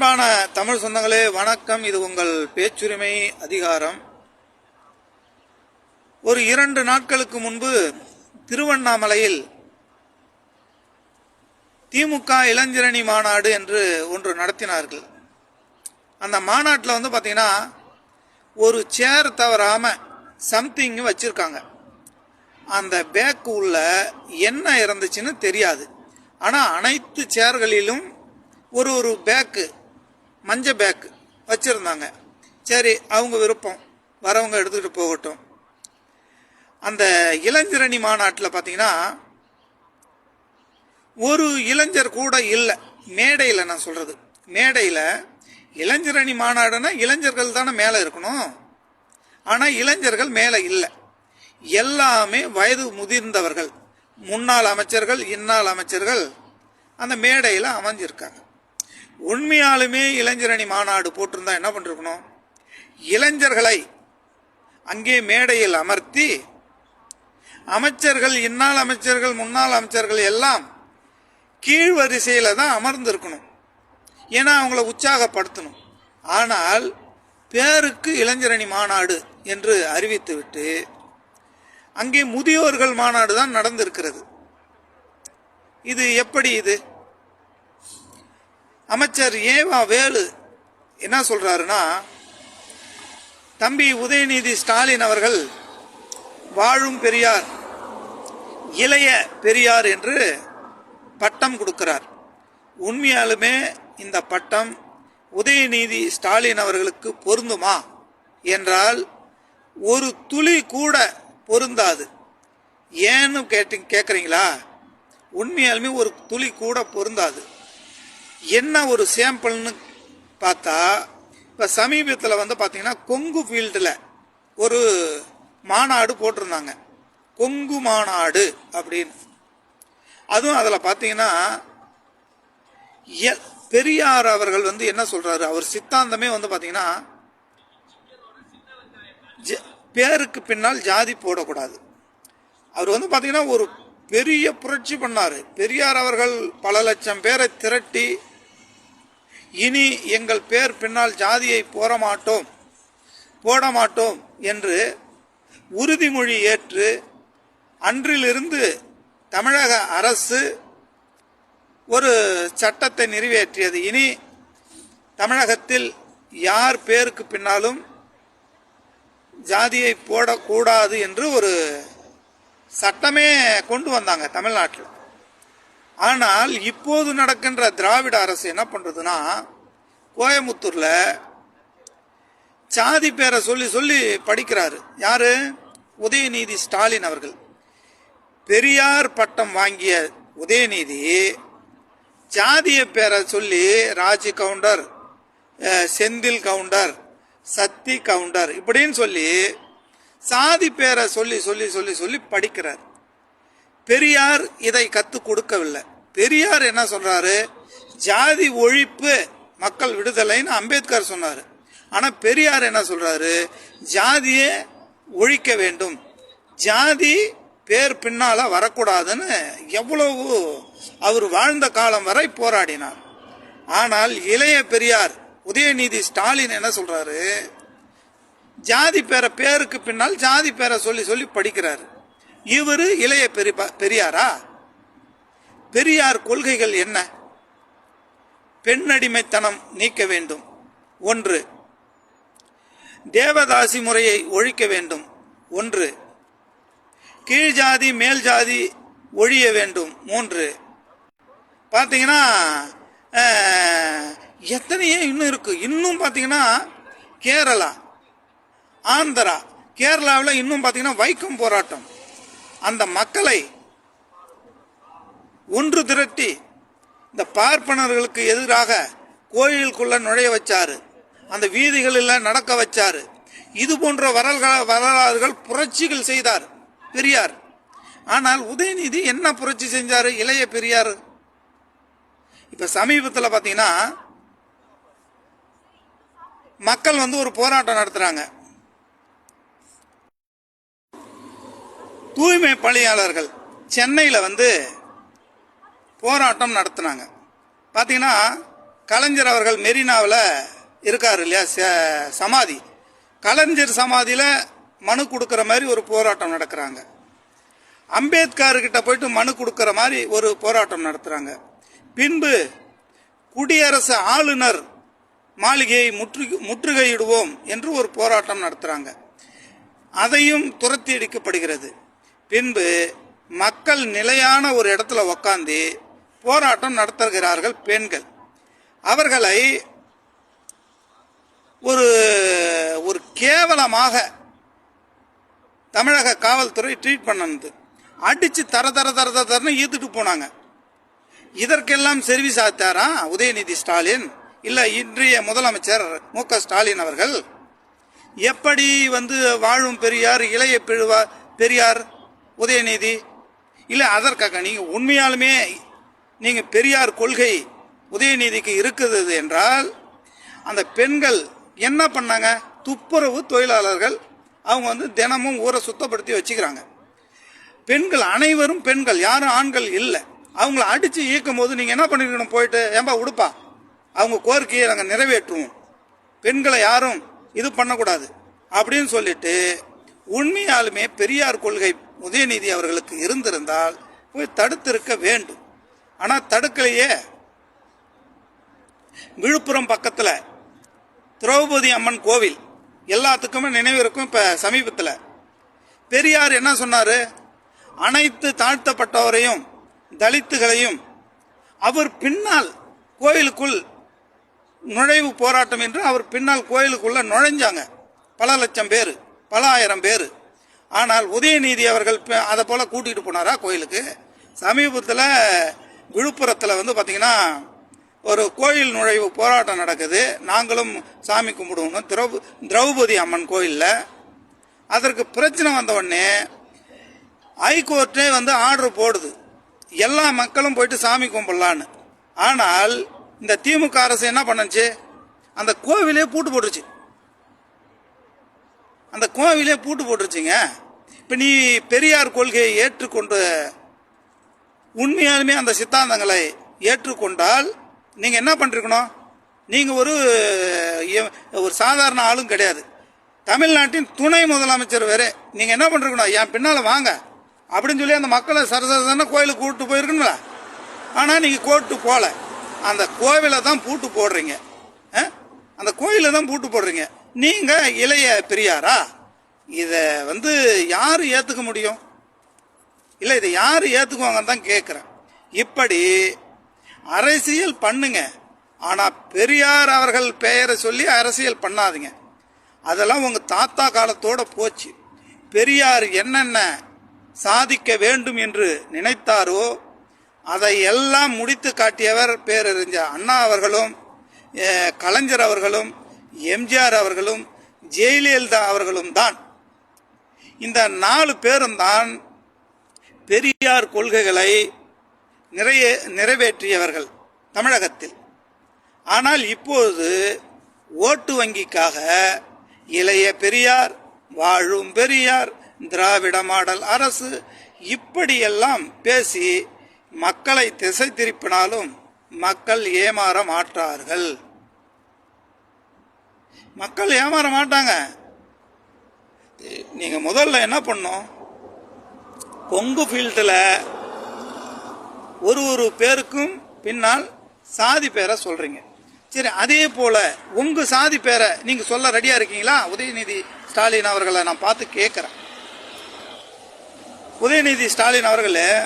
அன்பான தமிழ் சொந்தங்களே வணக்கம். இது உங்கள் பேச்சுரிமை அதிகாரம். ஒரு இரண்டு நாட்களுக்கு முன்பு திருவண்ணாமலையில் திமுக இளைஞரணி மாநாடு என்று ஒன்று நடத்தினார்கள். அந்த மாநாட்டில் வந்து பார்த்தீங்கன்னா ஒரு சேர் தவறாமல் சம்திங் வச்சுருக்காங்க. அந்த பேக்கு உள்ள என்ன இருந்துச்சுன்னு தெரியாது. ஆனால் அனைத்து சேர்களிலும் ஒரு ஒரு பேக்கு மஞ்ச பேக்கு வச்சுருந்தாங்க. சரி அவங்க விருப்பம். வரவங்க எடுத்துக்கிட்டு போகட்டும். அந்த இளைஞரணி மாநாட்டில் பார்த்தீங்கன்னா ஒரு இளைஞர் கூட இல்லை. மேடையில் நான் சொல்கிறது மேடையில் இளைஞரணி மாநாடுனா இளைஞர்கள் தானே மேலே இருக்கணும். ஆனால் இளைஞர்கள் மேலே இல்லை. எல்லாமே வயது முதிர்ந்தவர்கள். முன்னாள் அமைச்சர்கள் இன்னாள் அமைச்சர்கள் அந்த மேடையில் அமைஞ்சிருக்காங்க. உண்மையாலுமே இளைஞரணி மாநாடு போட்டிருந்தா என்ன பண்ணிருக்கணும்? இளைஞர்களை அங்கே மேடையில் அமர்த்தி அமைச்சர்கள் இன்னால் அமைச்சர்கள் முன்னாள் அமைச்சர்கள் எல்லாம் கீழ் வரிசையில் தான் அமர்ந்திருக்கணும். ஏன்னா அவங்கள உற்சாகப்படுத்தணும். ஆனால் பேருக்கு இளைஞரணி மாநாடு என்று அறிவித்துவிட்டு அங்கே முதியோர்கள் மாநாடு தான் நடந்திருக்கிறது. இது எப்படி இது? அமைச்சர் ஏவா வேலு என்ன சொல்கிறாருன்னா தம்பி உதயநிதி ஸ்டாலின் அவர்கள் வாழும் பெரியார் இளைய பெரியார் என்று பட்டம் கொடுக்கிறார். உண்மையாலுமே இந்த பட்டம் உதயநிதி ஸ்டாலின் அவர்களுக்கு பொருந்துமா என்றால் ஒரு துளி கூட பொருந்தாது. ஏன்னு கேட்டு கேட்குறீங்களா உண்மையாலுமே ஒரு துளி கூட பொருந்தாது. என்ன ஒரு சாம்பிள்னு பார்த்தா இப்போ சமீபத்தில் வந்து பார்த்தீங்கன்னா கொங்கு ஃபீல்டில் ஒரு மாநாடு போட்டிருந்தாங்க. கொங்கு மாநாடு அப்படின்னு. அதுவும் அதில் பார்த்தீங்கன்னா எ- பெரியார் அவர்கள் வந்து என்ன சொல்கிறாரு அவர் சித்தாந்தமே வந்து பார்த்தீங்கன்னா பேருக்கு பின்னால் ஜாதி போடக்கூடாது. அவர் வந்து பார்த்தீங்கன்னா ஒரு பெரிய புரட்சி பண்ணார். பெரியார் அவர்கள் பல லட்சம் பேரை திரட்டி இனி எங்கள் பேர் பின்னால் ஜாதியை போற மாட்டோம் போட மாட்டோம் என்று உறுதிமொழி ஏற்று அன்றிலிருந்து தமிழக அரசு ஒரு சட்டத்தை நிறைவேற்றியது. இனி தமிழகத்தில் யார் பேருக்கு பின்னாலும் ஜாதியை போடக்கூடாது என்று ஒரு சட்டமே கொண்டு வந்தாங்க தமிழ்நாட்டில். ஆனால் இப்போது நடக்கின்ற திராவிட அரசு என்ன பண்ணுறதுன்னா கோயமுத்தூரில் சாதி பேரை சொல்லி சொல்லி படிக்கிறாரு. யார்? உதயநிதி ஸ்டாலின் அவர்கள். பெரியார் பட்டம் வாங்கிய உதயநிதி ஜாதிய பேரை சொல்லி ராஜ் கவுண்டர் செந்தில் கவுண்டர் சக்தி கவுண்டர் இப்படின்னு சொல்லி சாதி பேரை சொல்லி சொல்லி சொல்லி சொல்லி படிக்கிறார். பெரியார் இதை கற்றுக் கொடுக்கவில்லை. பெரியார் என்ன சொல்றாரு? ஜாதி ஒழிப்பு மக்கள் விடுதலைன்னு அம்பேத்கர் சொன்னார். ஆனால் பெரியார் என்ன சொல்றாரு? ஜாதியை ஒழிக்க வேண்டும். ஜாதி பேர் பின்னால் வரக்கூடாதுன்னு எவ்வளவு அவர் வாழ்ந்த காலம் வரை போராடினார். ஆனால் இளைய பெரியார் உதயநிதி ஸ்டாலின் என்ன சொல்றாரு? ஜாதி பேரை பேருக்கு பின்னால் ஜாதி பேரை சொல்லி சொல்லி படிக்கிறார். இவர் இளைய பெரிய பெரியாரா? பெரியார் கொள்கைகள் என்ன? பெண்ணடிமைத்தனம் நீக்க வேண்டும். ஒன்று தேவதாசி முறையை ஒழிக்க வேண்டும். ஒன்று கீழ் ஜாதி மேல் ஜாதி ஒழிய வேண்டும். மூன்று பார்த்தீங்கன்னா எத்தனையே எத்தனையோ இன்னும் இருக்குது இன்னும் பார்த்தீங்கன்னா கேரளா ஆந்திரா கேரளாவில் இன்னும் பார்த்தீங்கன்னா வைக்கம் போராட்டம். அந்த மக்களை ஒன்று திரட்டி இந்த பார்ப்பனர்களுக்கு எதிராக கோயிலுக்குள்ளே நுழைய வச்சாரு. அந்த வீதிகளில் நடக்க வச்சாரு. இது போன்ற வரல்கள வரலாறுகள் புரட்சிகள் செய்தார் பெரியார். ஆனால் உதயநிதி என்ன புரட்சி செஞ்சார்? இளைய பெரியார். இப்போ சமீபத்தில் பார்த்தீங்கன்னா மக்கள் வந்து ஒரு போராட்டம் நடத்துகிறாங்க தூய்மை பணியாளர்கள் சென்னையில் வந்து போராட்டம் நடத்தினாங்க. பார்த்தீங்கன்னா கலைஞர் அவர்கள் மெரினாவில் இருக்கார் இல்லையா? ச- சமாதி. கலைஞர் சமாதியில் மனு கொடுக்குற மாதிரி ஒரு போராட்டம் நடக்கிறாங்க. அம்பேத்கர்கிட்ட போயிட்டு மனு கொடுக்குற மாதிரி ஒரு போராட்டம் நடத்துகிறாங்க பின்பு குடியரசு ஆளுநர் மாளிகையை முற்று முற்றுகையிடுவோம் என்று ஒரு போராட்டம் நடத்துகிறாங்க அதையும் துரத்தி அடிக்கப்படுகிறது பின்பு மக்கள் நிலையான ஒரு இடத்துல உக்காந்து போராட்டம் நடத்துகிறார்கள் பெண்கள். அவர்களை ஒரு ஒரு கேவலமாக தமிழக காவல்துறை ட்ரீட் பண்ணது. அடித்து தர தர தர தர தரன்னு ஈத்துட்டு போனாங்க. இதற்கெல்லாம் சர்வீஸ் ஆத்தாரா? உதயநிதி ஸ்டாலின்? இல்லை இன்றைய முதலமைச்சர் மு க ஸ்டாலின் அவர்கள்? எப்படி வந்து வாழும் பெரியார் இளைய பெருவா பெரியார் உதயநிதி? இல்லை அதற்காக நீங்கள் உண்மையாலுமே நீங்கள் பெரியார் கொள்கை உதயநிதிக்கு இருக்கிறது என்றால் அந்த பெண்கள் என்ன பண்ணாங்க? துப்புரவு தொழிலாளர்கள் அவங்க வந்து தினமும் ஊரை சுத்தப்படுத்தி வச்சுக்கிறாங்க. பெண்கள் அனைவரும் பெண்கள் யாரும் ஆண்கள் இல்லை. அவங்கள அடித்து இயக்கும் போது நீங்கள் என்ன பண்ணிருக்கணும்? போயிட்டு ஏன்பா உடுப்பா. அவங்க கோரிக்கையை நாங்கள் நிறைவேற்றுவோம். பெண்களை யாரும் இது பண்ணக்கூடாது. அப்படின்னு சொல்லிட்டு உண்மையாலுமே பெரியார் கொள்கை உதயநிதி அவர்களுக்கு இருந்திருந்தால் போய் தடுத்திருக்க வேண்டும். ஆனால் தடுக்கலையே. விழுப்புரம் பக்கத்தில் திரௌபதி அம்மன் கோவில் எல்லாத்துக்குமே நினைவு இருக்கும் இப்போ சமீபத்தில். பெரியார் என்ன சொன்னார்? அனைத்து தாழ்த்தப்பட்டவரையும் தலித்துகளையும் அவர் பின்னால் கோயிலுக்குள் நுழைவு போராட்டம் என்று அவர் பின்னால் கோயிலுக்குள்ளே நுழைஞ்சாங்க. பல லட்சம் பேர் பல ஆயிரம் பேர். ஆனால் உதயநிதி அவர்கள் அதை போல் கூட்டிகிட்டு போனாரா கோயிலுக்கு? சமீபத்தில் விழுப்புரத்தில் வந்து பார்த்திங்கன்னா ஒரு கோயில் நுழைவு போராட்டம் நடக்குது. நாங்களும் சாமி கும்பிடுவோம் திரௌ திரௌபதி அம்மன் கோயிலில். அதற்கு பிரச்சனை வந்தவுடனே ஹைகோர்ட்டே வந்து ஆர்டர் போடுது. எல்லா மக்களும் போயிட்டு சாமி கும்பிடலான்னு. ஆனால் இந்த திமுக அரசு என்ன பண்ணுச்சு? அந்த கோவிலே பூட்டு போட்டுருச்சு. அந்த கோவிலே பூட்டு போட்டுருச்சுங்க. இப்போ நீ பெரியார் கொள்கையை ஏற்றுக்கொண்டு உண்மையாலுமே அந்த சித்தாந்தங்களை ஏற்றுக்கொண்டால் நீங்கள் என்ன பண்ணிருக்கணும்? நீங்கள் ஒரு ஒரு சாதாரண ஆளும் கிடையாது. தமிழ்நாட்டின் துணை முதலமைச்சர் வேறு. நீங்கள் என்ன பண்ணிருக்கணும்? என் பின்னால் வாங்க. அப்படின்னு சொல்லி அந்த மக்களை சரசரசன கோயிலுக்கு கூப்பிட்டு போயிருக்கணுங்களா ஆனால் நீங்கள் கோர்ட்டு போகல அந்த கோவிலை தான் பூட்டு போடுறீங்க. ஆ? அந்த கோயிலை தான் பூட்டு போடுறீங்க. நீங்கள் இளைய பெரியாரா? இதை வந்து யார் ஏற்றுக்க முடியும்? இல்லை இதை யார் ஏற்றுக்குவாங்கன்னு தான் கேட்குறேன் இப்படி அரசியல் பண்ணுங்க. ஆனால் பெரியார் அவர்கள் பெயரை சொல்லி அரசியல் பண்ணாதீங்க. அதெல்லாம் உங்கள் தாத்தா காலத்தோட போச்சு. பெரியார் என்னென்ன சாதிக்க வேண்டும் என்று நினைத்தாரோ அதை எல்லாம் முடித்து காட்டியவர் பேரறிஞர் அண்ணா அவர்களும் கலைஞர் அவர்களும் எம்ஜிஆர் அவர்களும் ஜெயலலிதா அவர்களும் தான். இந்த நாலு பேரும் தான் பெரியார் கொள்கைகளை நிறைய நிறைவேற்றியவர்கள் தமிழகத்தில். ஆனால் இப்போது ஓட்டு வங்கிக்காக இளைய பெரியார் வாழும் பெரியார் திராவிட மாடல் அரசு இப்படியெல்லாம் பேசி மக்களை திசை திருப்பினாலும் மக்கள் ஏமாற மாட்டார்கள். மக்கள் ஏமாற மாட்டாங்க. நீங்கள் முதல்ல என்ன பண்ணும் கொங்கு ஃபீல்டில் ஒரு ஒரு பேருக்கும் பின்னால் சாதி பேரை சொல்கிறீங்க சரி அதே போல் உங்கள் சாதி பேரை நீங்கள் சொல்ல ரெடியாக இருக்கீங்களா? உதயநிதி ஸ்டாலின் அவர்களை நான் பார்த்து கேட்குறேன். உதயநிதி ஸ்டாலின் அவர்களே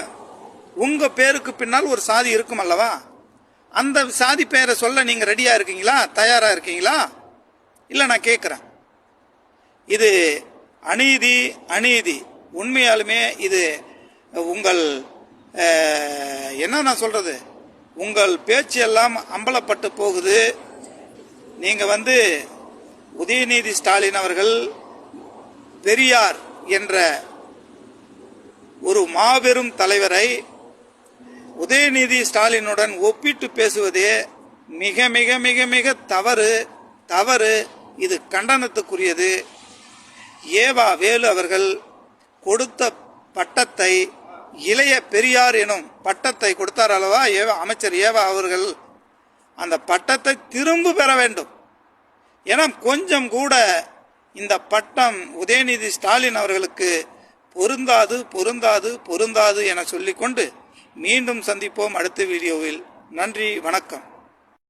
உங்கள் பேருக்கு பின்னால் ஒரு சாதி இருக்கும் அல்லவா? அந்த சாதி பெயரை சொல்ல நீங்கள் ரெடியாக இருக்கீங்களா? தயாராக இருக்கீங்களா? இல்லை நான் கேட்குறேன். இது அநீதி அநீதி. உண்மையாலுமே இது உங்கள் என்ன நான் சொல்கிறது உங்கள் பேச்சு எல்லாம் அம்பலப்பட்டு போகுது. நீங்கள் வந்து உதயநிதி ஸ்டாலின் அவர்கள் பெரியார் என்ற ஒரு மாபெரும் தலைவரை உதயநிதி ஸ்டாலினுடன் ஒப்பிட்டு பேசுவதே மிக மிக மிக மிக தவறு. தவறு. இது கண்டனத்துக்குரியது. ஏவா வேலு அவர்கள் கொடுத்த பட்டத்தை இளைய பெரியார் எனும் பட்டத்தை கொடுத்தார் அல்லவா? ஏவா அமைச்சர் ஏவா அவர்கள் அந்த பட்டத்தை திரும்ப பெற வேண்டும். ஏன்னா கொஞ்சம் கூட இந்த பட்டம் உதயநிதி ஸ்டாலின் அவர்களுக்கு பொருந்தாது பொருந்தாது பொருந்தாது என சொல்லிக்கொண்டு மீண்டும் சந்திப்போம் அடுத்த வீடியோவில். நன்றி வணக்கம்.